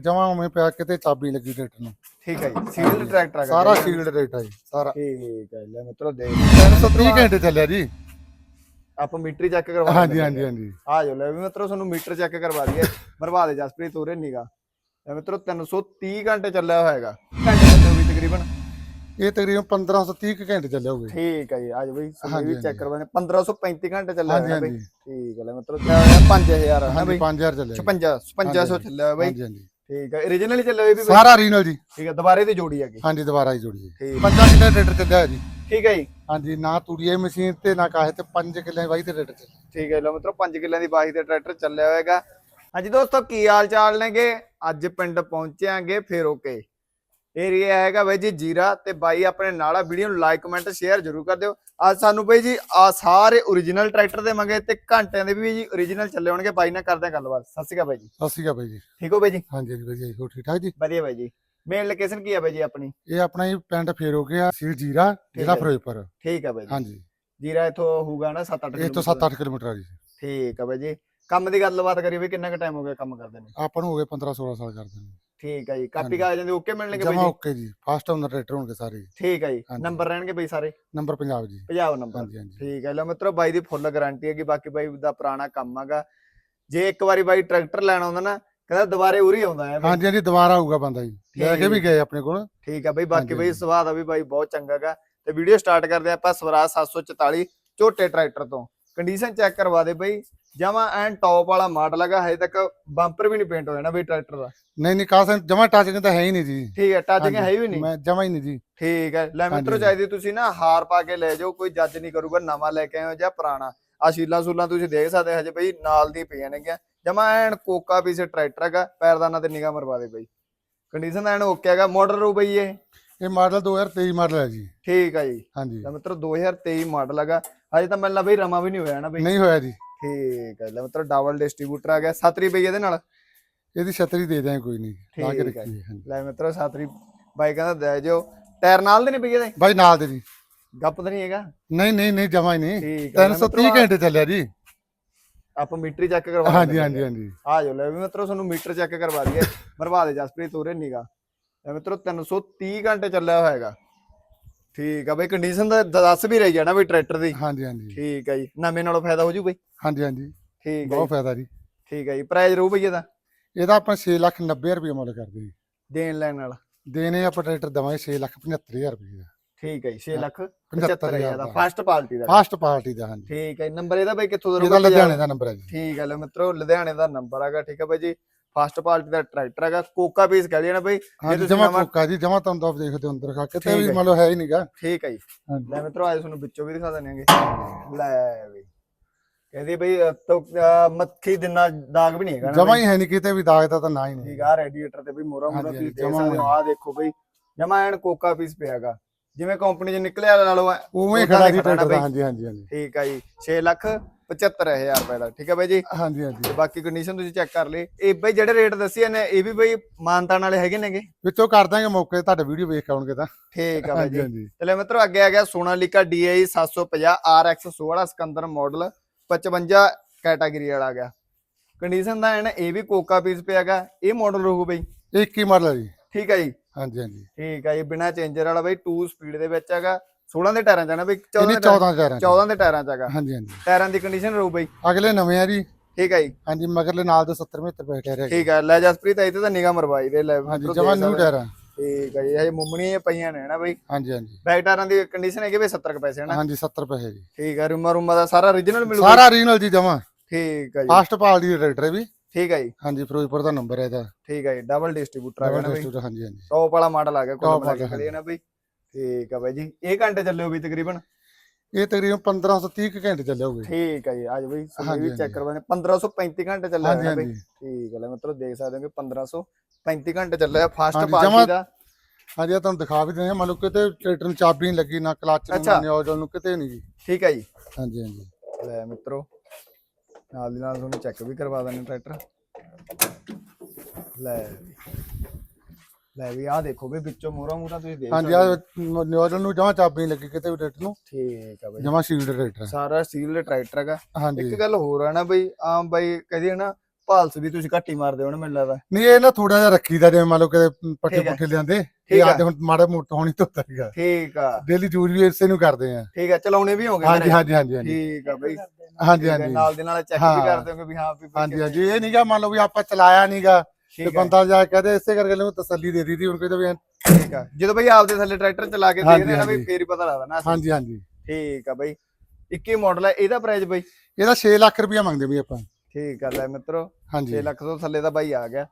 ਜਮਾ ਉਵੇਂ ਪਿਆ ਕਿਤੇ ਚਾਬੀ ਲੱਗੀ ਟਰੈਕਟਰ ਨੂੰ। ਠੀਕ ਹੈ ਜੀ ਸੀਲਡ ਟਰੈਕਟਰ ਹੈਗਾ ਸਾਰਾ। ਸ਼ੀਲਡ ਰੇਟ ਆ ਜੀ ਸਾਰਾ। ਠੀਕ ਹੈ ਲੈ ਮਿੱਤਰੋ ਦੇਖ 330 ਘੰਟੇ ਚੱਲਿਆ ਜੀ। ਆਪਾਂ ਮੀਟਰ ਚੈੱਕ ਕਰਵਾ ਹਾਂਜੀ ਹਾਂਜੀ ਹਾਂ। ਹਾਂਜੀ ਆ ਜਾਓ ਲੈ ਵੀ ਮਿੱਤਰੋ ਤੁਹਾਨੂੰ ਮੀਟਰ ਚੈੱਕ ਕਰਵਾ ਦਈਏ। ਮਰਵਾ ਦੇ ਜਸਪ੍ਰੀਤ ਉਰੇ ਨੀਗਾ ਲੈ ਮਿੱਤਰੋ 330 ਘੰਟੇ ਚੱਲਿਆ ਹੈਗਾ। ਘੰਟੇ ਚੱਲਿਆ ਵੀ ਤਕਰੀਬਨ। ਇਹ ਤਕਰੀਬਨ 1530 ਕੁ ਘੰਟੇ ਚੱਲਿਆ ਜੀ। ਠੀਕ ਹੈ ਜੀ ਆ ਜਾਓ ਬਈ ਤੁਹਾਨੂੰ ਵੀ। ਚੈੱਕ ਕਰਵਾਣੇ 1535 ਘੰਟੇ ਚੱਲਿਆ ਹੋਇਆ ਬਈ। ਠੀਕ ਹੈ ਲੈ ਮਿੱਤਰੋ ਚੱਲਿਆ ਹੋਇਆ 5000 ਹੈ ਬਈ? 5000 ਚੱਲਿਆ ਜੀ। 56 5500 ਹਾਂਜੀ। ਚੱਲਿਆ ਹੋਇਆ ਬਈ। ਹਾਂਜੀ ਹਾਂਜੀ। ਠੀਕ ਹੈ origignal ਹੀ ਚੱਲਿਆ ਹੋਇਆ ਵੀ ਸਾਰਾ ਰੀਨਲ ਜੀ। ਠੀਕ ਹੈ ਦੁਬਾਰੇ ਦੀ ਜੋੜੀ ਹੈਗੀ। ਹਾਂਜੀ ਦੁਬਾਰਾ ਹੀ ਜੋੜੀ ਜੀ ਠੀਕ। ਪੰਜਾਂ ਕਿੱਲੇ ਟਰੈਕਟਰ ਚੱਲਿਆ ਹੋਇਆ ਜੀ। ਠੀਕ ਹੈ ਜੀ। ਹਾਂਜੀ ਨਾ ਤੂੜੀਏ ਮਸ਼ੀਨ ਤੇ ਨਾ ਕਾਹੇ ਤੇ 5 ਕਿੱਲੇ ਵਾਹੀ ਤੇ ਚੱਲਿਆ। ਠੀਕ ਹੈ ਲੋ ਮਿੱਤਰੋ 5 ਕਿੱਲਿਆਂ ਦੀ ਬਾਹੀ ਤੇ ਟਰੈਕਟਰ ਚੱਲਿਆ ਹੋਏਗਾ ਹਾਂਜੀ ਦੋਸਤੋ ਕੀ ਹਾਲ ਚਾਲ ਨੇਗੇ? ਅੱਜ ਪਿੰਡ ਪਹੁੰਚਿਆਂਗੇ ਫੇਰ ਓਕੇ ਏਰੀਆ ਹੈਗਾ ਬਾਈ ਜੀ ਜੀਰਾ ਤੇ ਬਾਈ ਆਪਣੇ ਨਾਲ ਆ ਵੀਡੀਓ ਨੂੰ ਲਾਈਕ ਕਮੈਂਟ ਸ਼ੇਅਰ ਜਰੂਰ ਕਰ ਦਿਓ। ਅੱਜ ਸਾਨੂੰ ਬਾਈ ਜੀ ਆ ਸਾਰੇ origignal ਟਰੈਕਟਰ ਦੇ ਮੰਗੇ ਤੇ ਘੰਟਿਆਂ ਦੇ ਵੀ ਜੀ origignal ਚੱਲੇ ਹੋਣਗੇ। ਬਾਈ ਨਾਲ ਕਰਦੇ ਆ ਗੱਲਬਾਤ। ਸਤਿ ਸ਼੍ਰੀ ਅਕਾਲ ਬਾਈ ਜੀ। ਸਤਿ ਸ਼੍ਰੀ ਅਕਾਲ ਬਾਈ ਜੀ। ਠੀਕ ਹੋ ਬਾਈ ਜੀ? ਹਾਂਜੀ ਹਾਂਜੀ ਵਧੀਆ ਜੀ। ਹੋਰ ਠੀਕ ਠਾਕ ਜੀ? ਵਧੀਆ ਬਾਈ ਜੀ। ਮੇਨ ਲੋਕੇਸ਼ਨ ਕੀ ਹੈ ਬਾਈ ਜੀ ਆਪਣੀ? ਇਹ ਆਪਣਾ ਹੀ ਪਿੰਡ ਫੇਰ ਹੋ ਗਿਆ ਸੀ ਜੀਰਾ ਜ਼ਿਲ੍ਹਾ। ਫਿਰੋਜ਼ਪੁਰ। ਠੀਕ ਹੈ ਬਾਈ ਜੀ। ਹਾਂਜੀ। ਜੀਰਾ ਇਥੋਂ ਹੋਊਗਾ ਨਾ 7-8 ਇਹ ਤੋਂ 7-8 ਕਿਲੋਮੀਟਰ ਆ ਜੀ। ਠੀਕ ਹੈ ਬਾਈ ਜੀ। ਕੰਮ ਦੀ ਗੱਲਬਾਤ ਕਰੀਏ ਵੀ ਕਿੰਨਾ ਕੁ ਟਾਈਮ ਹੋ ਗਿਆ ਕੰਮ ਕਰਦੇ ਨੇ? ਆਪਾਂ ਨੂੰ ਹੋ ਗਏ 15-16 ਸਾਲ ਕਰਦੇ ਨੇ। ਠੀਕ ਹੈ ਜੀ ਕਾਪੀ। ਕਾਗਜ਼ਾਂ ਦੇ ਓਕੇ ਮਿਲਣਗੇ ਬਾਈ ਜਮਾ ਜੀ ਓਕੇ ਜੀ ਫਾਸਟ ਓਨਰ ਟਰੈਕਟਰ ਹੋਣਗੇ ਸਾਰੇ ਜੀ। ਠੀਕ ਹੈ ਜੀ ਹਾਂਜੀ। ਨੰਬਰ ਰਹਿਣਗੇ ਬਈ ਸਾਰੇ ਨੰਬਰ ਪੰਜਾਬ ਜੀ ਪੰਜਾਬ ਨੰਬਰ ਹਾਂਜੀ ਹਾਂਜੀ ਠੀਕ ਹੈ ਲੋ ਮਿੱਤਰੋ ਬਾਈ ਦੀ ਫੁੱਲ ਗਾਰੰਟੀ ਹੈ ਕਿ ਬਾਕੀ ਬਾਈ ਦਾ ਪੁਰਾਣਾ ਕੰਮ ਹੈਗਾ ਜੇ ਇੱਕ ਵਾਰੀ ਬਾਈ ਟਰੈਕਟਰ ਲੈਣ ਆਉਂਦਾ ਨਾ ਕਹਿੰਦਾ ਦੁਬਾਰੇ ਉਰੀ ਆਉਂਦਾ ਹੈ ਬਾਈ। ਹਾਂਜੀ ਹਾਂਜੀ ਦੁਬਾਰਾ ਆਊਗਾ ਬੰਦਾ ਜੀ ਲੈ ਕੇ। ਵੀ ਗਏ ਆਪਣੇ ਕੋਲ ਠੀਕ ਹੈ ਬਾਈ ਬਾਕੀ ਹਾਂਜੀ, ਬਾਈ ਹਾਂਜੀ। ਸੁਭਾਅ ਦਾ ਵੀ ਬਾਈ ਬਹੁਤ ਚੰਗਾ ਹੈਗਾ ਤੇ ਵੀਡੀਓ ਸਟਾਰਟ ਕਰਦੇ ਹਾਂ ਆਪਾਂ ਸਵਰਾਜ 744 ਝੋਟੇ ਟਰੈਕਟਰ ਤੋਂ ਕੰਡੀਸ਼ਨ ਚੈੱਕ ਕਰਵਾ ਦੇ ਬਾਈ। ਜਮਾ ਐਨ ਟੌਪ ਵਾਲਾ ਮਾਡਲ ਹੈਗਾ ਹਜੇ ਤੱਕ ਬੰਪਰ ਵੀ ਨਹੀਂ ਪੇਂਟ ਹੋਇਆ ਨਾ ਬਈ ਟਰੈਕਟਰ ਦਾ। ਨਹੀਂ ਨਹੀਂ ਕਾਸਨ ਜਮਾ ਟੱਚਿੰਗ ਤਾਂ ਹੈ ਹੀ ਨਹੀਂ ਜੀ। ਠੀਕ ਹੈ ਟੱਚਿੰਗ ਹੈ ਵੀ ਨਹੀਂ। ਮੈਂ ਜਮਾ ਹੀ ਨਹੀਂ ਜੀ। ਠੀਕ ਹੈ ਲੈ ਮਿੱਤਰੋ। ਚਾਹੀਦੀ ਤੁਸੀਂ ਨਾ ਹਾਰ ਪਾ ਕੇ ਲੈ ਜਾਓ ਕੋਈ ਜੱਜ ਨਹੀਂ ਕਰੂਗਾ ਨਵਾਂ ਲੈ ਕੇ ਹੋ ਜਾਂ ਪੁਰਾਣਾ। ਆ ਸ਼ੀਲਾਂ ਸੂਲਾਂ ਤੁਸੀਂ ਦੇਖ ਸਕਦੇ ਹਜੇ ਬਈ ਨਾਲ ਦੀ ਪਈਆਂ ਨੇਗੀਆਂ ਜਮਾ ਐਨ ਕੋਕਾ ਪੀਸ ਟਰੈਕਟਰ ਹੈਗਾ ਪੈਰਦਾਨਾ ਤੇ ਨਿਗਾਹ ਮਰਵਾ ਦੇ ਬਈ। ਕੰਡੀਸ਼ਨ ਐਨ ਓਕੇ ਹੈਗਾ ਮਾਡਲ ਰੂ ਬਈ ਇਹ। ਇਹ ਮਾਡਲ 2023 ਮਾਡਲ ਹੈ ਜੀ। ਠੀਕ ਹੈ ਜੀ। ਹਾਂਜੀ। ਲੈ ਮਿੱਤਰੋ 2023 ਮਾਡਲ ਹੈਗਾ। ਹਜੇ ਤਾਂ ਮੈਨੂੰ ਬਈ ਰਮਾ ਵੀ ਨਹੀਂ ਹੋਇਆ ਨਾ ਬਈ। ਨਹੀਂ ਹੋਇਆ ਜੀ। ਠੀਕ ਹੈ ਲੈ ਮਿੱਤਰੋ ਡਬਲ ਡਿਸਟ੍ਰੀਬਿਊਟਰ ਆ ਗਿਆ 7 ਰੁਪਏ ਇਹਦੇ ਨਾਲ। ਇਹਦੀ ਛਤਰੀ ਦੇ ਦਿਆਂ ਕੋਈ ਨਹੀਂ ਲਾ ਕੇ। ਰੱਖੀ ਹੈ ਲੈ ਮਿੱਤਰੋ 7 ਬਾਈ ਕਹਿੰਦਾ ਦੇ ਜਿਓ ਟਾਇਰ ਨਾਲ ਦੇ ਨਹੀਂ ਪਈ ਇਹਦੇ? ਬਾਈ ਨਾਲ ਦੇ ਜੀ। ਗੱਪ ਤਾਂ ਨਹੀਂ ਹੈਗਾ? ਨਹੀਂ ਨਹੀਂ ਨਹੀਂ ਜਮਾ ਹੀ ਨਹੀਂ। ਠੀਕ ਹੈ ਲੈ 330 ਮਿੱਤਰੋ, ਘੰਟੇ ਚੱਲਿਆ ਜੀ। ਆਪਾਂ ਮੀਟਰ ਚੈੱਕ ਕਰਵਾ ਹਾਂਜੀ ਹਾਂਜੀ। ਹਾਂਜੀ। ਆ ਜਾਓ ਲੈ ਮਿੱਤਰੋ ਤੁਹਾਨੂੰ ਮੀਟਰ ਚੈੱਕ ਕਰਵਾ ਦਈਏ। ਮਰਵਾ ਦੇ ਜਸਪ੍ਰੀਤ ਉਰੇ ਨੀਗਾ ਲੈ ਮਿੱਤਰੋ 330 ਘੰਟੇ ਚੱਲਿਆ ਹੋਇਆ ਹੈਗਾ। ਠੀਕ ਆ ਬਈ ਕੰਡੀਸ਼ਨ ਦਾ ਦੱਸ ਵੀ ਰਹੀ ਜਾਣਾ ਬਈ ਟਰੈਕਟਰ ਦੀ। ਹਾਂਜੀ ਹਾਂਜੀ। ਠੀਕ ਆ ਜੀ। ਨਵੇਂ ਨਾਲੋਂ ਫਾਇਦਾ ਹੋ ਜੂ ਬਈ। ਹਾਂਜੀ ਹਾਂਜੀ। ਠੀਕ ਆ ਬਹੁਤ ਫਾਇਦਾ ਜੀ। ਠੀਕ ਆ ਜੀ। ਪ੍ਰਾਈਸ ਰਹੂ ਬਈ ਇਹਦਾ? ਇਹਦਾ ਆਪਾਂ 6 ਲੱਖ 90 ਰੁਪਏ ਮੁੱਲ ਕਰਦੇ ਜੀ। ਦੇਣ ਲੈਣ ਨਾਲ? ਦੇਣੇ ਆਪਾਂ ਟਰੈਕਟਰ ਦਵਾਂਗੇ 6 ਲੱਖ 75000 ਰੁਪਏ ਦਾ। ਠੀਕ ਹੈ ਜੀ 6 ਲੱਖ 75000 75000 ਦਾ। ਫਸਟ ਪਾਰਟੀ ਦਾ। ਫਾਸਟ ਪਾਰਟੀ ਦਾ ਹਾਂਜੀ। ਠੀਕ ਹੈ ਜੀ, ਨੰਬਰ ਇਹਦਾ ਬਈ ਕਿੱਥੋਂ ਦਾ ਇਹਦਾ ਲੁਧਿਆਣੇ ਦਾ ਨੰਬਰ ਹੈ ਜੀ। ਠੀਕ ਹੈ ਲੈ ਮਿੱਤਰੋ ਲੁਧਿਆਣੇ ਦਾ ਨੰਬਰ ਹੈਗਾ ਠੀਕ ਹੈ ਬਾਈ ਜੀ। ਫਸਟ ਪਾਰਟੀ ਦਾ ਟਰੈਕਟਰ ਹੈਗਾ ਕੋਕਾ ਪੀਸ ਕਹਿ ਲਿਆ ਨਾ ਬਈ ਹਾਂਜੀ ਤੁਸੀਂ ਜਮਾ ਨਵਾਂ- ਕੋਕਾ ਜੀ ਜਮਾ ਤੁਹਾਨੂੰ ਤਾਂ ਦੇਖਦੇ ਹੋ ਅੰਦਰ ਖਾ ਕੇ ਤੇ ਠੀਕ ਵੀ ਹੈ। ਮੰਨ ਲਓ ਹੈ ਹੀ ਨਹੀਂਗਾ ਠੀਕ ਹੈ ਜੀ। ਹਾਂਜੀ। ਲੈ ਮਿੱਤਰੋ ਅੱਜ ਤੁਹਾਨੂੰ ਵਿੱਚੋਂ ਵੀ ਦਿਖਾ ਦਿੰਦੇ ਆਂਗੇ ਲੈ ਵੀ। ਕਹਿੰਦੀ ਬਈ ਤੋਂ ਅ, ਮੱਖੀ ਦਿਨਾ ਦਾਗ ਵੀ ਨਹੀਂ ਹੈਗਾ ਨਾ ਜਮਾ ਬਈ। ਹੀ ਹੈ ਨਹੀਂ ਕਿਤੇ ਵੀ ਦਾਗ ਤਾਂ ਨਾ ਹੀ ਨਹੀਂ ਠੀਕ ਆ ਰੈਡੀਏਟਰ ਤੇ ਵੀ ਮੋਰਾ ਮੋਰਾ ਹਾਂਜੀ, ਤੁਸੀਂ ਦੇਖ ਜਮਾਂ ਸਕਦੇ ਹੋ ਆ ਦੇਖੋ ਬਈ। ਜਮਾ ਐਨ ਕੋਕਾ ਪੀਸ ਪਿਆਗਾ ਜਿਵੇਂ ਕੰਪਨੀ ਚ ਨਿਕਲਿਆ ਲਾ ਲਓ ਉਵੇਂ ਹੀ ਖੜਾ ਜੀ ਟਰੈਕਟਰ ਦਾ ਬਈ। ਹਾਂਜੀ ਹਾਂਜੀ ਹਾਂਜੀ। ਠੀਕ ਆ ਜੀ 6 ਲੱਖ। 75000 ਰੁਪਏ ਦਾ ਠੀਕ ਹੈ ਬਾਈ ਜੀ? ਹਾਂਜੀ ਹਾਂਜੀ। ਤੇ ਬਾਕੀ ਕੰਡੀਸ਼ਨ ਤੁਸੀਂ ਚੈੱਕ ਕਰ ਲਈ। ਇਹ ਬਈ ਜਿਹੜੇ ਰੇਟ ਦੱਸੇ ਨੇ ਇਹ ਵੀ ਬਈ ਮਾਨਤਾਨ ਵਾਲੇ ਹੈਗੇ ਨੇਗੇ? ਵਿੱਚੋਂ ਕਰ ਦਾਂਗੇ ਮੌਕੇ ਤੁਹਾਡੇ ਵੀਡੀਓ ਵੇਖ ਕੇ ਆਉਣਗੇ ਤਾਂ। ਠੀਕ ਆ ਬਾਈ ਹਾਂਜੀ ਜੀ। ਹਾਂਜੀ ਤੇ ਲੈ ਮਿੱਤਰੋ ਅੱਗੇ ਆ ਗਿਆ Sonalika DI 750 RX 16 Sikander model 55 category ਵਾਲਾ ਆ ਗਿਆ। ਕੰਡੀਸ਼ਨ ਦਾ ਹੈ ਨਾ ਇਹ ਵੀ ਕੋਕਾ ਪੀਸ ਪਿਆਗਾ ਇਹ ਮਾਡਲ ਰਹੂ ਬਈ? ਇਹ 21 ਮਾਡਲ ਹੈ ਜੀ। ਠੀਕ ਹੈ ਜੀ? ਹਾਂਜੀ ਹਾਂਜੀ। ਠੀਕ ਹੈ ਜੀ ਬਿਨਾ ਚੇਂਜਰ ਵਾਲਾ ਬਈ 2 ਸਪੀਡ ਦੇ ਵਿੱਚ ਹੈਗਾ। 16 ਦੇ ਟਾਇਰਾਂ ਚ ਨਾ ਬਈ? 14 ਇਹਨੇ ਦੇ ਟਾਇਰਾਂ- 14 ਚਾਰਾਂ 14 ਦੇ ਟਾਇਰਾਂ ਚ ਹੈਗਾ। ਹਾਂਜੀ ਹਾਂਜੀ। ਟਾਇਰਾਂ ਦੀ ਕੰਡੀਸ਼ਨ ਰਹੂ ਬਈ। ਅਗਲੇ ਨਵੇਂ ਆ ਜੀ। ਠੀਕ ਹੈ ਜੀ। ਹਾਂਜੀ ਮਗਰਲੇ ਨਾਲ ਦੇ 70 75 ਰੁਪਏ ਟਾਇਰ ਠੀਕ ਹੈ ਲੈ ਜਸਪ੍ਰੀਤ ਇੱਥੇ ਤਾਂ ਨਿਗਾਹ ਮਰਵਾਈ ਦੇ ਲੈ ਹਾਂਜੀ ਜਮਾ ਨਿਊ ਟਾਇਰ ਆ। ਠੀਕ ਹੈ ਜੀ ਇਹ ਮੁੰਮਣੀਆਂ ਪਈਆਂ ਨੇ ਨਾ ਬਈ? ਹਾਂਜੀ ਹਾਂਜੀ। ਬੈਕ ਟਾਇਰਾਂ ਦੀ ਕੰਡੀਸ਼ਨ ਹੈਗੀ ਬਈ 70 ਕੁ ਪੈਸੇ ਨਾ? ਹਾਂਜੀ 70 ਰੁਪਏ ਹੈ ਜੀ। ਠੀਕ ਹੈ ਰੂਮਾ ਰੂਮਾ ਦਾ ਸਾਰਾ origignal ਮਿਲੂਗਾ ਸਾਰਾ ਰੀਨਲ ਜੀ ਜਮਾ। ਠੀਕ ਹੈ ਜੀ। ਫਾਸਟ ਪਾਲ ਦੀ ਟਰੈਕਟਰ ਹੈ ਵੀ। ਠੀਕ ਹੈ ਜੀ। ਹਾਂਜੀ ਫਿਰੋਜ਼ਪੁਰ ਦਾ ਨੰਬਰ ਹੈ ਇਹਦਾ। ਠੀਕ ਹੈ ਜੀ ਡਬਲ ਡਿਸਟ੍ਰੀਬਿਊਟਰ ਆ ਗਿਆ ਨਾ ਬਈ। ਹਾਂਜੀ ਹਾਂਜੀ। ਟੌਪ ਵਾਲਾ ਮਾਡਲ ਆ ਗਿਆ ਕੋਲ ਕੇ ਖੜੀ ਹੈ ਨਾ ਬਈ। ਠੀਕ ਹੈ ਬਾਈ ਜੀ ਇਹ ਘੰਟੇ ਚੱਲਿਓ ਵੀ ਤਕਰੀਬਨ? ਇਹ ਤਕਰੀਬਨ 1530 ਕੁ ਘੰਟੇ ਚੱਲਿਆ ਹੋਊਗਾ ਜੀ। ਠੀਕ ਹੈ ਜੀ ਅੱਜ ਬਈ ਸੁਣੀ ਵੀ। ਚੈੱਕ ਕਰਵਾਣੇ 1535 ਘੰਟੇ ਚੱਲਿਆ ਹੋਇਆ ਬਈ। ਠੀਕ ਹੈ ਲੈ ਮਿੱਤਰੋ ਦੇਖ ਸਕਦੇ ਹੋ ਕਿ 1535 ਘੰਟੇ ਚੱਲਿਆ ਫਾਸਟ ਪਾਰਟੀ ਦਾ। ਹਾਂਜੀ ਇਹ ਤੁਹਾਨੂੰ ਦਿਖਾ ਵੀ ਦਿੰਦੇ ਹਾਂ ਮੰਨ ਲਓ ਕਿਤੇ ਟਰੈਕਟਰ ਨੂੰ ਚਾਬੀ ਨਹੀਂ ਲੱਗੀ ਨਾ ਕਲੱਚ ਨੂੰ। ਨਾ ਨਿਓਜ਼ਲ ਨੂੰ ਕਿਤੇ ਨਹੀਂ ਜੀ। ਠੀਕ ਹੈ ਜੀ। ਹਾਂਜੀ ਹਾਂਜੀ। ਲੈ ਮਿੱਤਰੋ ਨਾਲ ਦੀ ਨਾਲ ਤੁਹਾਨੂੰ ਚੈੱਕ ਵੀ ਕਰਵਾ ਦਿੰਦੇ ਟਰੈਕਟਰ। ਲੈ। ਲੈ ਵੀ ਆਹ ਦੇਖੋ ਵੀ ਵਿੱਚੋਂ ਮੋਰਾ ਮੋਰਾ ਤੁਸੀਂ ਦੇਖ ਹਾਂਜੀ। ਆ ਨਿਓਜ਼ਲ ਨੂੰ ਜਮਾ ਚਾਬੀ ਨਹੀਂ ਲੱਗੀ ਕਿਤੇ ਵੀ ਟਰੈਕਟਰ ਨੂੰ। ਠੀਕ ਹੈ ਬਈ। ਜਮਾ ਸ਼ੀਲਡ ਟਰੈਕਟਰ ਹੈ। ਸਾਰਾ ਸਟੀਲ ਦਾ ਟਰੈਕਟਰ ਹੈਗਾ। ਹਾਂਜੀ। ਇੱਕ ਗੱਲ ਹੋਰ ਆ ਨਾ ਬਈ ਆਮ ਬਾਈ ਕਹਦੇ ਨਾ ਭਾਲਸ ਵੀ ਤੁਸੀਂ ਘੱਟ ਹੀ ਮਾਰਦੇ ਹੋ ਨਾ ਮੈਨੂੰ ਲੱਗਦਾ। ਨਹੀਂ ਇਹ ਨਾ ਥੋੜਾ ਜਿਹਾ ਰੱਖੀਦਾ ਜਿਵੇਂ ਮੰਨ ਲਓ ਕਿ ਪੱਠੇ ਠੀਕ ਹੈ। ਪੁੱਠੇ ਲਿਆਂਦੇ। ਠੀਕ ਇਹ ਆ। ਅੱਜ ਹੁਣ ਮਾੜਾ ਮੋਟਾ ਹੋਣੀ ਧੋਤਾ ਸੀਗਾ ਠੀਕ ਆ। ਡੇਲੀ ਯੂਜ਼ ਵੀ ਇਸੇ ਨੂੰ ਕਰਦੇ ਆ। ਠੀਕ ਆ ਚਲਾਉਣੇ ਵੀ ਹੋਗੇ ਹਾਂਜੀ ਹਾਂਜੀ ਹਾਂਜੀ ਹਾਂਜੀ। ਠੀਕ ਆ ਬਈ। ਹਾਂਜੀ ਠੀਕ ਆ, ਹਾਂਜੀ। ਨਾਲ ਦੇ ਨਾਲ ਚੈੱਕ ਵੀ ਹਾਂ। ਕਰਦੇ ਹੋਗੇ ਵੀ ਹਾਂ ਵੀ ਬਈ ਹਾਂਜੀ। ਹਾਂਜੀ ਇਹ ਨਹੀਂਗਾ ਮੰਨ ਲਓ ਵੀ ਆਪਾਂ ਚਲਾਇਆ ਨਹੀਂਗਾ ਤੇ ਬੰਦਾ ਜਾ ਕੇ ਕਹਦੇ ਇਸੇ ਕਰਕੇ ਨੂੰ ਤਸੱਲੀ ਦੇ ਦਿੱਤੀ ਹੁਣ ਕਹਿੰਦਾ ਵੀ ਠੀਕ ਆ। ਜਦੋਂ ਬਈ ਆਪਦੇ ਥੱਲੇ ਟਰੈਕਟਰ ਚਲਾ ਕੇ ਦੇਖਦੇ ਨਾ ਬਈ। ਫੇਰ ਹੀ ਪਤਾ ਲੱਗਦਾ ਨਾ। ਹਾਂਜੀ ਹਾਂਜੀ। ਠੀਕ ਆ ਬਈ। 21 ਮਾਡਲ ਹੈ ਇਹਦਾ ਪ੍ਰਾਈਸ ਬਈ? ਇਹਦਾ 6 ਲੱਖ ਰੁਪਇਆ ਮੰਗਦੇ ਵੀ ਆਪਾਂ। ਠੀਕ ਆ ਲੈ ਮਿੱਤਰੋ 6 ਹਾਂਜੀ ਲੱਖ ਤੋਂ ਥੱਲੇ ਦਾ ਬਾਈ ਆ ਗਿਆ।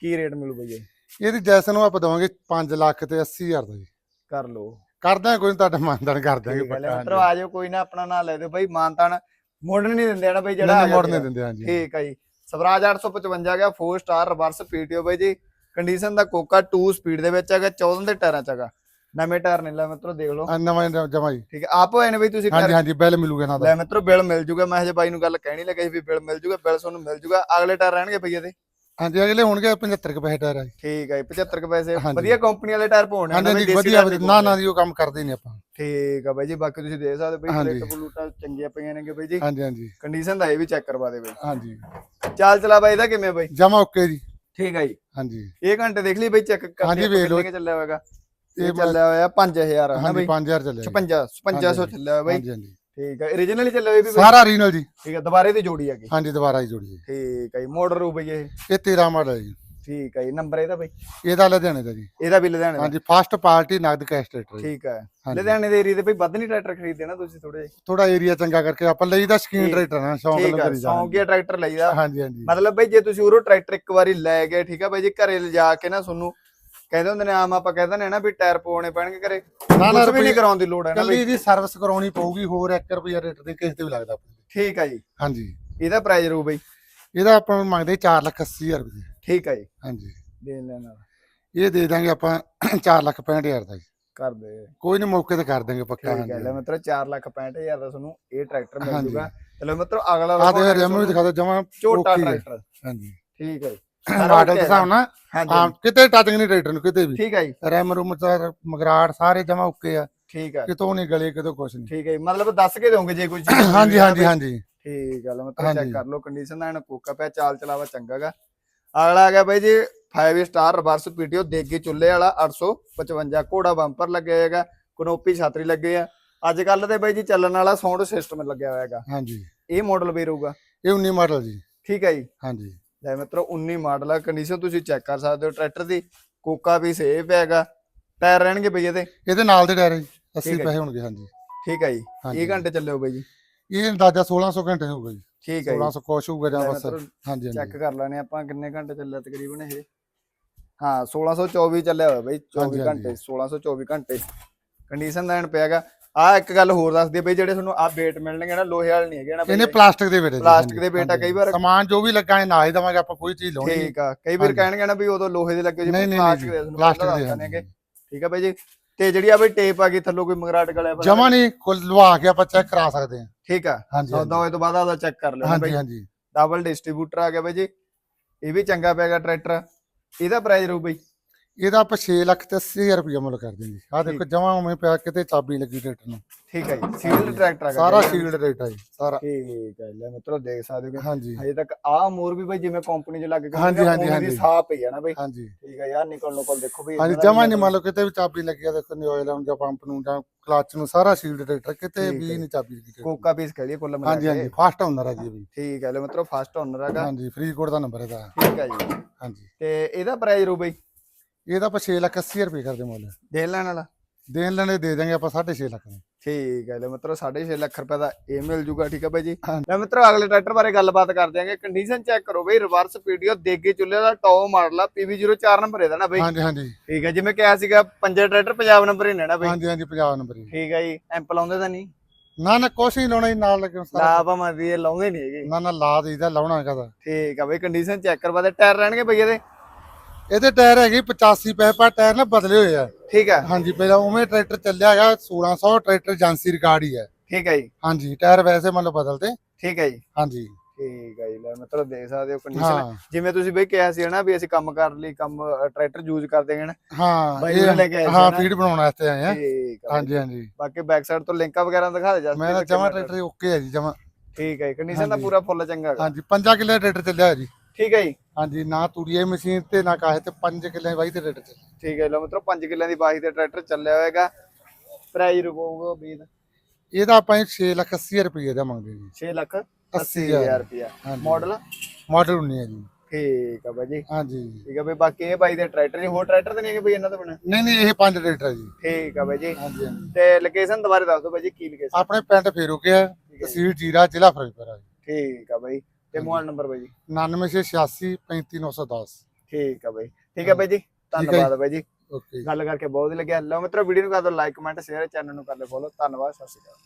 ਕੀ ਰੇਟ ਮਿਲੂ ਬਈ ਇਹ? ਇਹਦੀ ਜੈਸ ਨੂੰ ਆਪਾਂ ਦਵਾਂਗੇ 5 ਲੱਖ ਤੇ 80 ਹਜ਼ਾਰ ਦਾ ਜੀ। ਕਰ ਲਓ। ਕਰਦਾ ਕੋਈ ਤੁਹਾਡਾ ਮਾਨਦਾਨ ਕਰ ਦਾਂਗੇ ਲੈ ਮਿੱਤਰੋ ਆ ਜਾਓ ਕੋਈ ਨਾ ਆਪਣਾ ਨਾਂ ਲੈ ਦਿਓ ਬਈ ਮਾਨਤਾਨ ਮੋੜਨ ਨਹੀਂ ਦਿੰਦੇ ਨਾ ਬਈ ਜਿਹੜਾ ਜਿਹੜਾ ਆ ਗਿਆ ਮੋੜ ਨਹੀਂ ਸੀਗਾ। ਦਿੰਦੇ ਹਾਂਜੀ। ਠੀਕ ਆ ਜੀ। ਸਵਰਾਜ 855 ਗਿਆ 4 ਸਟਾਰ ਰਿਵਰਸ ਪੀਟੀਓ ਬਾਈ ਜੀ। ਕੰਡੀਸ਼ਨ ਦਾ ਕੋਕਾ 2 ਸਪੀਡ ਦੇ ਵਿੱਚ ਹੈਗਾ 14 ਦੇ ਟਾਇਰਾਂ ਚ ਹੈਗਾ। ਨਵੇਂ ਟਾਇਰ ਨੇ ਲੈ ਮਿੱਤਰੋ ਦੇਖ ਲਓ। ਨਵਾਂ ਜਮਾ ਜੀ ਠੀਕ ਹੈ ਆਪ ਹੋਏ ਨੇ ਬਈ ਤੁਸੀਂ ਹਾਂਜੀ ਹਾਂਜੀ ਬਿੱਲ ਮਿਲੂਗਾ ਨਾ ਦਾ। ਲੈ ਮਿੱਤਰੋ ਬਿੱਲ ਮਿਲ ਜੂਗਾ। ਮੈਂ ਹਜੇ ਬਾਈ ਨੂੰ ਗੱਲ ਕਹਿਣੀ ਲੱਗਾ ਵੀ ਬਿੱਲ ਮਿਲ ਜੂਗਾ ਬਿੱਲ ਤੁਹਾਨੂੰ ਮਿਲ ਜੂਗਾ। ਅਗਲੇ ਟਾਇਰ ਰਹਿਣਗੇ ਭਈਆ ਦੇ ਹਾਂਜੀ ਅਗਲੇ ਹੋਣਗੇ 75 ਕੁ ਪੈਸੇ ਟਾਇਰ ਆ ਜੀ। ਠੀਕ ਹੈ ਜੀ, 75 ਕੁ ਪੈਸੇ। ਹਾਂਜੀ। ਵਧੀਆ ਕੰਪਨੀ ਵਾਲੇ ਟਾਇਰ ਪਾਉਣੇ ਹਾਂਜੀ ਹਾਂਜੀ ਵਧੀਆ ਵਧੀਆ। ਨਾ ਨਾ ਜੀ ਉਹ ਕੰਮ ਕਰਦੇ ਨਹੀਂ ਆਪਾਂ। ਠੀਕ ਆ ਬਾਈ ਜੀ ਬਾਕੀ ਤੁਸੀਂ ਦੇਖ ਸਕਦੇ ਹੋ ਬਈ ਹਾਂਜੀ। ਪਲੇਟ ਪਲੂਟਾਂ ਚੰਗੀਆਂ ਪਈਆਂ ਨੇਗੇ ਬਾਈ ਜੀ। ਹਾਂਜੀ ਹਾਂਜੀ। ਕੰਡੀਸ਼ਨ ਦਾ ਇਹ ਵੀ ਚੈੱਕ ਕਰਵਾ ਦੇ ਬਾਈ। ਹਾਂਜੀ। ਚਾਲ ਚਲਾ ਬਾਈ ਦਾ ਕਿਵੇਂ ਬਾਈ? ਜਮਾ ਓਕੇ ਜੀ। ਠੀਕ ਹੈ ਜੀ। ਹਾਂਜੀ। ਇਹ ਘੰਟੇ ਦੇਖ ਲਈ ਬਈ ਚੈੱਕ ਕਰ ਹਾਂਜੀ, ਵੇਖ ਲਓ। ਕਿੰਨੇ ਕੁ ਚੱਲਿਆ ਹੋਵੇਗਾ ਇਹ ਇਹ ਚੱਲਿਆ ਹੋਇਆ 5000 ਹੈ ਨਾ ਹਾਂਜੀ ਬਈ। 5000 ਚੱਲਿਆ ਜੀ। 56 5500 ਹਾਂਜੀ। ਚੱਲਿਆ ਹੋਇਆ ਬਾਈ। ਹਾਂਜੀ ਹਾਂਜੀ। ਠੀਕ ਹੈ origignal ਹੀ ਚੱਲਿਆ ਵੀ ਬਾਈ ਸਾਰਾ ਰੀਨਲ ਜੀ। ਠੀਕ ਹੈ ਦੁਬਾਰੇ ਦੀ ਜੋੜੀ ਹੈਗੀ ਹਾਂਜੀ ਦੁਬਾਰਾ ਹੀ ਜੋੜੀ ਜੀ ਠੀਕ ਹੈ ਜੀ ਮਾਡਲ ਰੂ ਬਈ ਇਹ। ਇਹ 13 ਮਾਡਲ ਹੈ ਜੀ। ਠੀਕ ਹੈ ਜੀ ਨੰਬਰ ਇਹਦਾ ਬਈ? ਇਹਦਾ ਲੁਧਿਆਣੇ ਦਾ ਜੀ। ਇਹਦਾ ਵੀ ਲੁਧਿਆਣੇ ਦਾ? ਹਾਂਜੀ ਫਸਟ ਪਾਰਟੀ ਨਗਦ ਕੈਸ਼ ਟਰੈਕਟਰ ਜੀ। ਠੀਕ ਹੈ ਹਾਂਜੀ। ਲੁਧਿਆਣੇ ਦੇ ਏਰੀਆ ਤੇ ਬਈ ਵੱਧ ਨਹੀਂ ਟਰੈਕਟਰ ਖਰੀਦਦੇ ਨਾ ਤੁਸੀਂ ਥੋੜੇ ਥੋੜਾ ਏਰੀਆ ਚੰਗਾ ਕਰਕੇ ਆਪਾਂ ਲਈਦਾ ਸਕੀਨ ਠੀਕ- ਟਰੈਕਟਰ ਨਾ ਸ਼ੌਂਕ ਠੀਕ ਹੈ ਕਰੀ ਸੌਂਕੀਆ ਟਰੈਕਟਰ ਲਈਦਾ। ਹਾਂਜੀ ਹਾਂਜੀ। ਮਤਲਬ ਬਈ ਜੇ ਤੁਸੀਂ ਉਰੋਂ ਟਰੈਕਟਰ ਇੱਕ ਵਾਰੀ ਲੈ ਗਏ ਠੀਕ ਹੈ ਬਈ ਜੀ ਘਰੇ ਲਿਜਾ ਕੇ ਨਾ ਤੁਹਾਨੂੰ ਕਹਿੰਦੇ ਹੁੰਦੇ ਨੇ ਆਮ ਆਪਾਂ ਕਹਿੰਦੇ ਨੇ ਨਾ ਵੀ ਟਾਇਰ ਪਵਾਉਣੇ ਪੈਣਗੇ ਘਰੇ। ਨਾ ਨਾ ਵੀ ਨਹੀਂ ਕਰਾਉਣ ਦੀ ਲੋੜ ਹੈ ਨਾ ਕੱਲੀ ਦੀ ਸਰਵਿਸ ਕਰਾਉਣੀ ਪਊਗੀ ਹੋਰ 1 ਰੁਪਿਆ ਰੇਟ ਦੇ ਕਿਸੇ ਤੇ ਵੀ ਲੱਗਦਾ। ਠੀਕ ਹੈ ਜੀ। ਹਾਂਜੀ। ਇਹਦਾ ਪ੍ਰਾਈਸ ਰੂ ਬਈ। ਇਹਦਾ ਆਪਾਂ ਮੰਗਦੇ 4 ਲੱਖ 80 ਹਜ਼ਾਰ ਰੁਪਏ ਠੀਕ ਹੈ ਜੀ। ਹਾਂਜੀ। ਦੇ ਲੈਣਾ। ਇਹ ਦੇ ਦਾਂਗੇ ਆਪਾਂ 4 ਲੱਖ 65 ਹਜ਼ਾਰ ਦਾ ਜੀ। ਕਰ ਦੇ। ਕੋਈ ਨਹੀਂ ਮੌਕੇ ਤੇ ਕਰ ਦਾਂਗੇ ਪੱਕਾ ਠੀਕ ਹੈ ਲੈ ਮਿੱਤਰੋ 4 ਲੱਖ 65 ਹਜ਼ਾਰ ਦਾ ਤੁਹਾਨੂੰ ਇਹ ਟਰੈਕਟਰ ਮਿਲ। ਜੂਗਾ। ਚਲੋ ਮਿੱਤਰੋ ਅਗਲਾ ਆ ਦੇ ਰੈਮ ਵੀ ਦਿਖਾ ਦੋ ਜਮਾ ਝੋਟਾ ਟਰੈਕਟਰ ਹਾਂਜੀ। ਠੀਕ ਹੈ ਜੀ। ਮਾਡਲ ਦੇ ਹਿਸਾਬ ਨਾਲ ਹਾਂ ਕਿਤੇ ਟੱਚਿੰਗ ਨਹੀਂ ਟਰੈਕਟਰ ਨੂੰ ਕਿਤੇ ਵੀ। ਠੀਕ ਹੈ ਜੀ। ਰੈਮ ਰੂਮ ਮਗਰਾੜ ਸਾਰੇ ਜਮਾ ਓਕੇ ਆ। ਠੀਕ ਹੈ ਕਿਤੋਂ ਨਹੀਂ ਗਲੇ ਕਿਤੋਂ ਕੁਛ ਨਹੀਂ। ਠੀਕ ਹੈ ਮਤਲਬ ਦੱਸ ਕੇ ਦੋਗੇ ਜੇ ਕੋਈ ਚੀਜ਼ ਹਾਂਜੀ ਹਾਂਜੀ ਹਾਂਜੀ। ਠੀਕ ਹੈ ਲਓ ਮਤਲਬ ਚੈੱਕ। ਕਰ ਲਓ ਕੰਡੀਸ਼ਨ ਦਾ ਇਹਨਾਂ ਕੋਕਾ ਪਿਆ ਚਾਲ ਚਲਾਵਾ ਚੰਗਾਗਾ ਅਗਲਾ ਆ ਗਿਆ ਬਾਈ ਜੀ 5 ਸਟਾਰ ਰਿਵਰਸ ਪੀਟੀਓ ਦੇਗੀ ਚੁੱਲੇ ਵਾਲਾ 855 ਘੋੜਾ ਬੰਪਰ ਲੱਗਿਆ ਹੈਗਾ ਕਨੋਪੀ ਛਾਤਰੀ ਲੱਗੇ ਆ। ਅੱਜ ਕੱਲ ਤੇ ਬਾਈ ਜੀ ਚੱਲਣ ਵਾਲਾ ਸਾਊਂਡ ਸਿਸਟਮ ਲੱਗਿਆ ਹੋਇਆ ਹੈਗਾ। ਹਾਂਜੀ। ਇਹ ਮਾਡਲ ਵੀ ਰਹੂਗਾ। ਇਹ 19 ਮਾਡਲ ਜੀ। ਠੀਕ ਹੈ ਜੀ। ਹਾਂਜੀ। ਲੈ ਮਿੱਤਰੋ 19 ਮਾਡਲ ਆ ਕੰਡੀਸ਼ਨ ਤੁਸੀਂ ਚੈੱਕ ਕਰ ਸਕਦੇ ਹੋ ਟਰੈਕਟਰ ਦੀ ਕੋਕਾ ਵੀ ਸੇਫ ਹੈਗਾ। ਟਾਇਰ ਰਹਿਣਗੇ ਬਈ ਇਹਦੇ? ਇਹਦੇ ਨਾਲ ਦੇ ਟਾਇਰ ਜੀ 80 ਠੀਕ ਹੈ ਪੈਸੇ ਹੋਣਗੇ ਹਾਂਜੀ। ਠੀਕ ਹੈ ਜੀ। ਹਾਂਜੀ। ਇਹ ਘੰਟੇ ਚੱਲਿਓ ਬਈ ਜੀ? ਇਹ ਅੰਦਾਜ਼ਾ 1600 ਘੰਟੇ ਹੋਊਗਾ ਜੀ। ਠੀਕ ਹੈ ਜੀ। 1600 ਕੁਛ ਹੋਊਗਾ ਜਾਂ ਬਸ। ਹਾਂਜੀ ਚੈੱਕ ਹਾਂਜੀ ਕਰ ਲੈਣੇ ਆਪਾਂ ਕਿੰਨੇ ਘੰਟੇ ਚੱਲਿਆ ਤਕਰੀਬਨ ਇਹ। ਹਾਂ 1624 ਚੱਲਿਆ ਹੋਇਆ ਬਈ 24 ਹਾਂਜੀ, ਘੰਟੇ 1624 ਘੰਟੇ। ਕੰਡੀਸ਼ਨ ਦਾ ਐਨ ਪਿਆਗਾ ਆ ਇੱਕ ਗੱਲ ਹੋਰ ਦੱਸ ਦਈਏ ਬਈ ਜਿਹੜੇ ਤੁਹਾਨੂੰ ਆ ਵੇਟ ਮਿਲਣਗੇ ਨਾ ਲੋਹੇ ਵਾਲੇ ਨਹੀਂ ਹੈਗੇ ਨਾ ਇਹਨੇ ਪਲਾਸਟਿਕ ਦੇ ਬੇਟੇ ਪਲਾਸਟਿਕ ਦੇ ਬੇਟਾ ਕਈ ਵਾਰ ਸਮਾਨ ਜੋ ਵੀ ਲੱਗਾ ਹੈ ਨਾ ਹੀ ਦਵਾਂਗੇ ਆਪਾਂ ਕੋਈ ਚੀਜ਼ ਲਾਉਣੀ ਠੀਕ ਆ ਕਈ ਵਾਰ। ਕਹਿਣਗੇ ਨਾ ਵੀ ਉਦੋਂ ਲੋਹੇ ਦੇ ਲੱਗੇ ਜੀ ਨਹੀਂ ਨਹੀਂ ਪਲਾਸਟਿਕ ਦੇ ਪਲਾਸਟਿਕ ਦੇ। ਠੀਕ ਆ ਬਾਈ ਜੀ ਤੇ ਜਿਹੜੀ ਆ ਬਈ ਟੇਪ ਆ ਗਈ ਥੱਲੋਂ ਕੋਈ ਮਗਰਾਟ ਗਲਿਆ ਪਿਆ ਜਮਾ ਨਹੀਂ ਕੁੱਲ ਲਵਾ ਕੇ ਆਪਾਂ ਚੈੱਕ ਕਰਾ ਸਕਦੇ ਹਾਂ। ਠੀਕ ਆ ਸੌਦਾ ਹੋਏ ਤੋਂ ਬਾਅਦ ਆਦਾ ਚੈੱਕ ਕਰ ਲੈਣਾ ਹਾਂਜੀ ਬਾਈ। ਹਾਂਜੀ। ਡਬਲ ਡਿਸਟ੍ਰੀਬਿਊਟਰ ਆ ਗਿਆ ਬਾਈ ਜੀ। ਇਹ ਵੀ ਚੰਗਾ ਪਿਆਗਾ ਟਰੈਕਟਰ। ਇਹਦਾ ਪ੍ਰਾਈਸ ਰਹੂ ਬਈ। ਇਹਦਾ ਆਪਾਂ 6 ਲੱਖ ਤੇ 80 ਹਜ਼ਾਰ ਰੁਪਏ ਮੁੱਲ ਕਰ ਦਿੰਦੇ ਆ ਦੇਖੋ ਜਮਾ ਉਵੇਂ ਪਿਆ ਕਿਤੇ ਚਾਬੀ ਲੱਗੀ ਟਰੈਕਟਰ ਨੂੰ। ਠੀਕ ਹੈ ਜੀ। ਸੀਲਡ ਟਰੈਕਟਰ ਆ ਸਾਰਾ। ਸ਼ੀਲਡ ਰੇਟ ਹੈ ਜੀ ਸਾਰਾ। ਠੀਕ ਹੈ ਲੈ ਮਿੱਤਰੋ ਦੇਖ ਸਕਦੇ ਹੋ ਹਾਂਜੀ। ਹਜੇ ਤੱਕ ਆਹ ਮੋਰ ਵੀ ਬਈ ਜਿਵੇਂ ਕੰਪਨੀ 'ਚ ਲੱਗ ਕੇ ਹਾਂਜੀ, ਹਾਂਜੀ, ਹਾਂਜੀ। ਸਾਫ਼ ਪਈ ਆ ਨਾ ਬਈ। ਹਾਂਜੀ। ਠੀਕ ਹੈ ਯਾਰ ਨਿਕਲ ਨੁਕਲ ਦੇਖੋ ਬਈ ਹਾਂਜੀ ਜਮਾ ਨਹੀਂ ਮੰਨ ਲਓ ਕਿਤੇ ਵੀ ਚਾਬੀ ਲੱਗੀ ਆ ਦੇਖੋ ਨਹੀਂ ਆਇਲ ਜਾਂ ਪੰਪ ਨੂੰ ਜਾਂ ਕਲਚ ਨੂੰ ਸਾਰਾ ਸ਼ੀਲਡ ਟਰੈਕਟਰ ਕਿਤੇ ਵੀ ਹੈ। ਨਹੀਂ ਚਾਬੀ ਲੱਗੀ ਨੂੰ। ਕੋਕਾ ਪੀਸ ਕਹਿ ਲਈਏ ਕੁੱਲ ਮਿਲਾ ਹਾਂਜੀ ਹਾਂਜੀ ਫਾਸਟ ਓਨਰ ਹੈ ਜੀ ਠੀਕ ਹੈ ਲੈ ਮਿੱਤਰੋ ਫਸਟ ਓਨਰ ਹੈਗਾ। ਹਾਂਜੀ ਫਰੀਦਕੋਟ ਦਾ ਨੰਬਰ ਇਹਦਾ। ਠੀਕ ਹੈ ਜੀ। ਹਾਂਜੀ। ਤੇ ਇਹਦਾ ਪ੍ਰਾਈਸ ਰੂ ਬਈ? ਇਹਦਾ ਆਪਾਂ 6 ਲੱਖ 80 ਰੁਪਏ ਕਰਦੇ ਮੁੱਲ। ਦੇ ਲੈਣ ਵਾਲਾ? ਦੇਣ ਲੈਣੇ ਦੇ ਦਾਂਗੇ ਆਪਾਂ 6.5 ਲੱਖ ਦਾ ਠੀਕ ਹੈ ਲੈ ਮਿੱਤਰੋ 6.5 ਲੱਖ ਰੁਪਏ ਦਾ ਇਹ ਮਿਲ ਜੂਗਾ ਠੀਕ ਹੈ ਬਾਈ ਜੀ। ਲੈ ਮਿੱਤਰੋ ਅਗਲੇ ਟਰੈਕਟਰ ਬਾਰੇ ਗੱਲਬਾਤ ਕਰ ਦਿਆਂਗੇ। ਕੰਡੀਸ਼ਨ ਚੈੱਕ ਕਰੋ ਬਈ ਰਿਵਰਸ ਪੀਡੀਓ ਦੇਗੇ ਚੁੱਲੇ ਦਾ ਟੌਪ ਮਾਡਲ ਆ PV04 ਨੰਬਰ ਇਹਦਾ ਨਾ ਬਈ? ਹਾਂਜੀ ਹਾਂਜੀ। ਠੀਕ ਹੈ ਜਿਵੇਂ ਕਿਹਾ ਸੀਗਾ ਪੰਜੇ ਟਰੈਕਟਰ ਪੰਜਾਬ ਨੰਬਰ ਹੀ ਨਾ ਬਈ? ਹਾਂਜੀ ਹਾਂਜੀ 50 ਨੰਬਰ ਜੀ ਠੀਕ ਹੈ ਜੀ ਐਂਪ ਲਾਉਂਦੇ ਤਾਂ ਨਹੀਂ? ਨਾ ਨਾ ਕੁਛ ਨਹੀਂ ਲਾਉਣਾ ਜੀ ਨਾਲ ਲੱਗੇ ਸਾਰਾ ਲਾ ਭਾਵੇਂ ਦੀ ਇਹ ਲਾਉਂਦੇ ਨਹੀਂ ਹੈਗੇ। ਨਾ ਨਾ ਲਾ ਦੇਈਦਾ ਲਾਉਣਾ ਕਦਾ ਠੀਕ ਆ ਬਈ ਕੰਡੀਸ਼ਨ ਚੈੱਕ ਕਰਵਾ ਦੇ। ਟਾਇਰ ਰਹਿਣਗੇ ਬਈ ਇਹਦੇ? ਇਹਦੇ ਟਾਇਰ ਹੈਗੇ 85 ਪੈ ਪਰ ਟਾਇਰ ਨਾ ਬਦਲੇ ਹੋਏ ਆ। ਠੀਕ ਆ। ਹਾਂਜੀ ਪਹਿਲਾਂ ਉਵੇਂ ਟਰੈਕਟਰ ਚੱਲਿਆ ਹੈਗਾ 1600 ਟਰੈਕਟਰ ਏਜੰਸੀ ਰਿਕਾਰਡ ਹੀ ਹੈ। ਠੀਕ ਹੈ ਜੀ। ਹਾਂਜੀ ਟਾਇਰ ਵੈਸੇ ਮੰਨ ਲਓ ਬਦਲਦੇ। ਠੀਕ ਹੈ ਜੀ। ਹਾਂਜੀ। ਠੀਕ ਹੈ ਜੀ ਲੈ ਮਤਲਬ ਦੇਖ ਸਕਦੇ ਹੋ ਕੰਡੀਸ਼ਨ ਹਾਂ। ਜਿਵੇਂ ਤੁਸੀਂ ਬਈ ਕਿਹਾ ਸੀ ਨਾ ਵੀ ਅਸੀਂ ਕੰਮ ਕਰਨ ਲਈ ਕੰਮ ਟਰੈਕਟਰ ਯੂਜ਼ ਕਰਦੇ ਹਾਂ ਹਾਂ ਬਾਈ ਲੈ ਕੇ ਆਏ ਹਾਂ। ਫੀਡ ਬਣਾਉਣ ਵਾਸਤੇ ਆਏ ਆ। ਠੀਕ ਆ। ਹਾਂਜੀ ਹਾਂਜੀ। ਬਾਕੀ ਬੈਕ ਸਾਈਡ ਤੋਂ ਲਿੰਕਾਂ ਵਗੈਰਾ ਦਿਖਾ ਦੇ ਜਸਟ ਮੈਂ ਜਮਾ ਟਰੈਕਟਰ ਓਕੇ ਹੈ ਜੀ ਜਮਾ। ਠੀਕ ਹੈ ਕੰਡੀਸ਼ਨ ਦਾ। ਪੂਰਾ ਫੁੱਲ ਚੰਗਾ ਹੈਗਾ। ਹਾਂਜੀ 5 ਕਿੱਲੇ ਟਰੈਕਟਰ ਚੱਲਿਆ ਜੀ। ਠੀਕ ਹੈ ਜੀ। ਹਾਂਜੀ ਨਾ ਤੂੜੀਏ ਮਸ਼ੀਨ ਤੇ ਨਾ ਕਾਹੇ ਤੇ 5 ਕਿੱਲੇ ਵਾਈ ਤੇ ਟਰੈਕਟਰ ਚੱਲਿਆ। ਠੀਕ ਹੈ ਲੋ ਮਿੱਤਰੋ 5 ਕਿੱਲਿਆਂ ਦੀ ਬਾਈ ਤੇ ਟਰੈਕਟਰ ਚੱਲਿਆ ਹੋਏਗਾ। ਪ੍ਰਾਈਸ ਰੁਕੂਗਾ ਵੀਰ ਇਹਦਾ ਆਪਾਂ 6 ਲੱਖ 80 ਰੁਪਏ ਦਾ ਮੰਗਦੇ ਜੀ। 6 ਲੱਖ 80 80000 ਰੁਪਿਆ ਹਾਂਜੀ। ਮਾਡਲ ਮਾਡਲ 19 ਹੈ ਜੀ। ਠੀਕ ਆ ਬਾਈ ਜੀ। ਹਾਂਜੀ। ਠੀਕ ਆ ਬਈ ਬਾਕੀ ਇਹ ਬਾਈ ਦੇ ਟਰੈਕਟਰ ਨਹੀਂ ਹੋਰ ਟਰੈਕਟਰ ਤਾਂ ਨਹੀਂ ਹੈਗੇ ਬਈ ਇਹਨਾਂ ਤੋਂ ਬਣਾ? ਨਹੀਂ ਨਹੀਂ ਇਹ ਪੰਜ ਟਰੈਕਟਰ ਜੀ। ਠੀਕ ਆ ਬਾਈ ਜੀ। ਹਾਂਜੀ ਤੇ ਲੋਕੇਸ਼ਨ ਦੁਬਾਰੇ ਦੱਸ ਦਿਓ ਬਾਈ ਜੀ ਕੀ ਲੋਕੇਸ਼ਨ ਆਪਣੇ ਪਿੰਡ ਫੇਰੂਕੇ ਹੈ ਤਹਿਸੀਲ ਜੀਰਾ ਜ਼ਿਲ੍ਹਾ ਫਿਰੋਜ਼ਪੁਰ ਹੈ ਜੀ। ਠੀਕ ਆ ਬਾਈ। ਤੇ ਮੋਬਾਈਲ ਨੰਬਰ ਬਾਈ ਜੀ? 9686 35910 ਠੀਕ ਆ ਬਾਈ। ਠੀਕ ਆ ਬਾਈ ਜੀ। ਧੰਨਵਾਦ ਬਾਈ ਜੀ। ਓਕੇ ਗੱਲ ਕਰਕੇ ਬਹੁਤ ਹੀ ਲੱਗਿਆ ਲਓ ਮਿੱਤਰੋ ਵੀਡੀਓ ਨੂੰ ਕਰ ਦਿਓ ਲਾਈਕ ਕਮੈਂਟ ਸ਼ੇਅਰ ਚੈਨਲ ਨੂੰ ਕਰ ਦਿਓ ਫੋਲੋ ਧੰਨਵਾਦ ਸਤਿ ਸ਼੍ਰੀ ਅਕਾਲ।